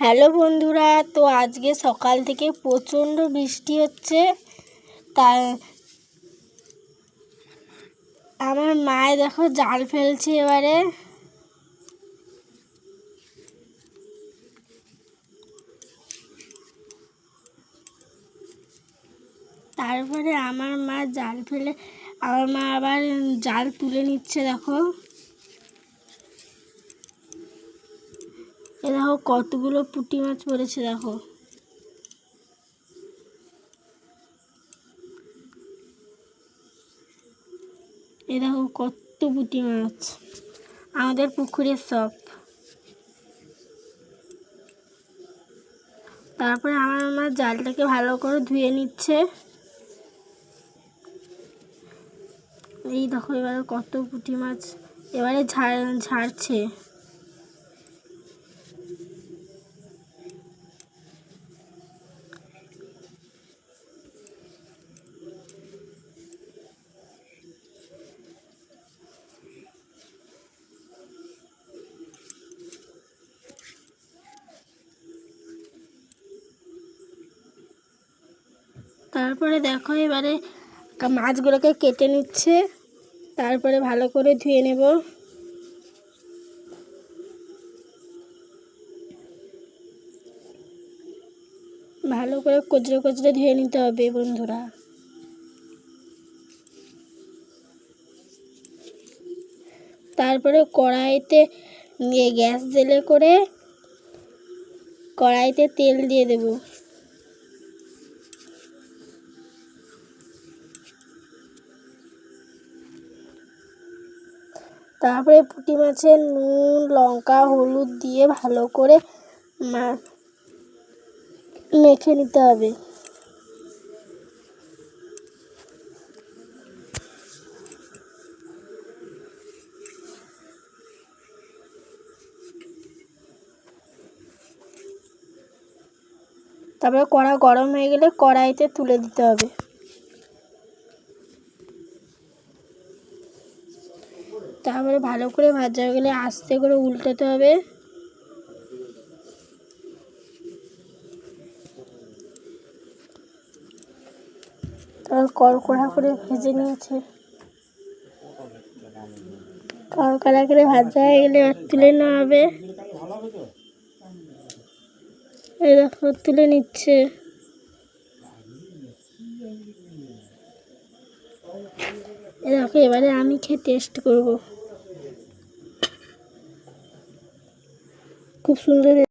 Hello বন্ধুরা, তো আজকে সকাল থেকে প্রচণ্ড বৃষ্টি হচ্ছে। তাই আমার মায়ে দেখো জাল ফেলছে এবারে। তারপরে আমার মা জাল ফেলে, আমার মা আবার জাল তুলে নিচ্ছে, দেখো। এ দেখো কতগুলো পুঁটি মাছ পড়েছে, দেখো। এ দেখো কত পুঁটি মাছ। আমাদের পুকুরের সব। তারপরে আমার আমার জালটাকে ভালো করে ধুয়ে নিচ্ছে। এই দেখো এবারে কত পুঁটি মাছ, এবারে ঝাড়, ঝাড়ছে। তারপরে দেখো এবারে মাছগুলোকে কেটে নিচ্ছে। তারপরে ভালো করে ধুয়ে নেব। ভালো করে কচড়ে কচড়ে ধুয়ে নিতে হবে বন্ধুরা। তারপরে কড়াইতে গ্যাস জেলে করে কড়াইতে তেল দিয়ে দেবো। তারপরে পুঁটি মাছের নুন, লঙ্কা, হলুদ দিয়ে ভালো করে মেখে নিতে হবে। তারপরে কড়া গরম হয়ে গেলে কড়াইতে তুলে দিতে হবে। তারপরে ভালো করে ভাজা গেলে আস্তে করে উল্টাতে হবে। তারপর কড়কড়া করে ভেজে নিয়েছে। কড়কড়া করে ভাজা হয়ে গেলে তুলে নেওয়া হবে। দেখো, তুলে নিচ্ছে। এ দেখো, এবারে আমি খেয়ে টেস্ট করব। খুব সুন্দর